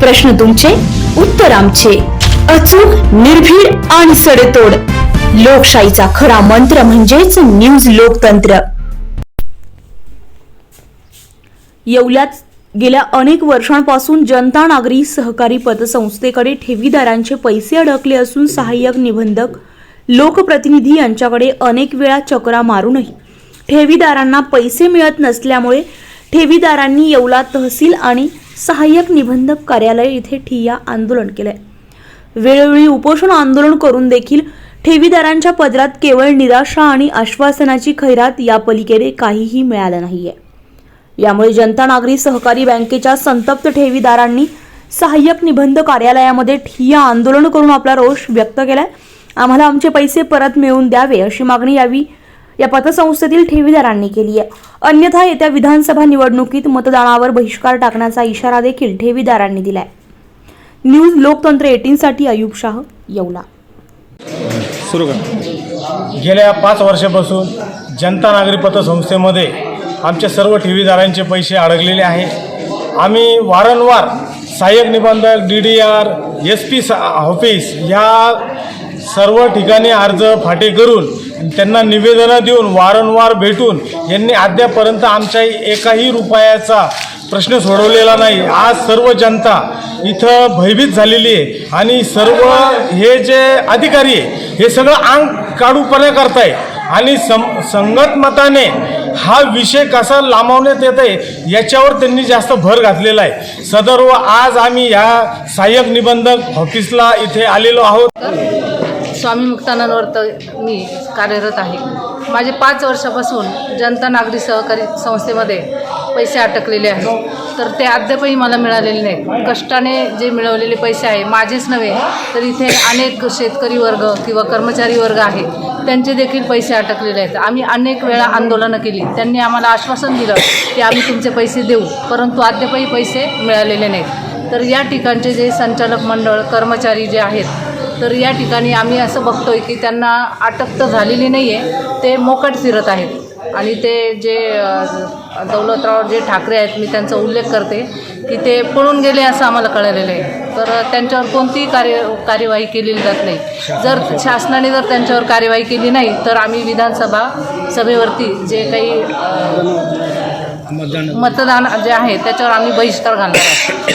प्रश्न तुमचे उत्तर आमचे. अचूक निर्भीड आणि सडेतोड. लोकशाहीचा खरा मंत्र म्हणजेच न्यूज लोकतंत्र. येवल्यात गेल्या अनेक वर्षांपासून जनता नागरी सहकारी पतसंस्थेकडे ठेवीदारांचे पैसे अडकले असून सहाय्यक निबंधक लोकप्रतिनिधी यांच्याकडे अनेक वेळा चक्रा मारूनही ठेवीदारांना पैसे मिळत नसल्यामुळे ठेवीदारांनी येवला तहसील आणि सहाय्यक निबंधक कार्यालय इथे ठिय्या आंदोलन केलंय. वेळोवेळी उपोषण आंदोलन करून देखील ठेवीदारांच्या पदरात केवळ निराशा आणि आश्वासनाची खैरात या पलीकडे काहीही मिळालं नाहीये. यामुळे जनता नागरी सहकारी बँकेच्या संतप्त ठेवीदारांनी सहाय्यक निबंध कार्यालयामध्ये ठिय्या आंदोलन करून आपला रोष व्यक्त केलाय. आम्हाला आमचे पैसे परत मिळवून द्यावे अशी मागणी यावी या पतसंस्थेतील ठेवीदारांनी केली आहे. अन्यथा येत्या विधानसभा निवडणुकीत मतदानावर बहिष्कार टाकण्याचा इशारा देखील ठेवीदारांनी दिलाय. न्यूज लोकतंत्र एटीनसाठी अयुब शाह येवला. सुरू कर. गेल्या पाच वर्षापासून जनता नागरी पतसंस्थेमध्ये आमच्या सर्व ठेवीदारांचे पैसे अडकलेले आहे. आम्ही वारंवार सहाय्यक निबंधक D D R S P office या सर्व ठिकाणी अर्ज फाटे करून त्यांना निवेदनं देऊन वारंवार भेटून यांनी अद्यापर्यंत आमच्या एकाही रुपयाचा प्रश्न सोडवलेला नाही. आज सर्व जनता इथं भयभीत झालेली आहे आणि सर्व हे जे अधिकारी आहे हे सगळं अंग काढूपणा करताय. आणि सं संगत मताने हा विषय कसा लांबवण्यात येत आहे याच्यावर त्यांनी जास्त भर घातलेला आहे. सदर्व आज आम्ही ह्या सहाय्यक निबंधक ऑफिसला इथे आलेलो आहोत. स्वामी मुक्तानंदवर मी कार्यरत आहे. माझे पाच वर्षापासून जनता नागरी सहकारी संस्थेमध्ये पैसे अटकलेले आहेत. तर ते अद्यापही मला मिळालेले नाही कष्टाने जे मिळवलेले पैसे आहे माझेच नव्हे तर इथे अनेक शेतकरी वर्ग किंवा कर्मचारी वर्ग आहे त्यांचे देखील पैसे अटकलेले आहेत. आम्ही अनेक वेळा आंदोलनं केली. त्यांनी आम्हाला आश्वासन दिलं की आम्ही तुमचे पैसे देऊ परंतु अद्यापही पैसे मिळालेले नाहीत. तर या ठिकाणचे जे संचालक मंडळ कर्मचारी जे आहेत तर या ठिकाणी आम्ही असं बघतोय की त्यांना अटक तर झालेली नाही आहे ते मोकट फिरत आहेत. आणि ते जे दौलतराव जे ठाकरे आहेत मी त्यांचा उल्लेख करते की ते पळून गेले असं आम्हाला कळलेलं आहे. तर त्यांच्यावर कोणतीही कार्य कार्यवाही केलेली जात नाही. जर शासनाने जर त्यांच्यावर कार्यवाही केली नाही तर आम्ही विधानसभा सभेवरती जे काही मतदान जे आहे त्याच्यावर आम्ही बहिष्कार घालणार आहोत.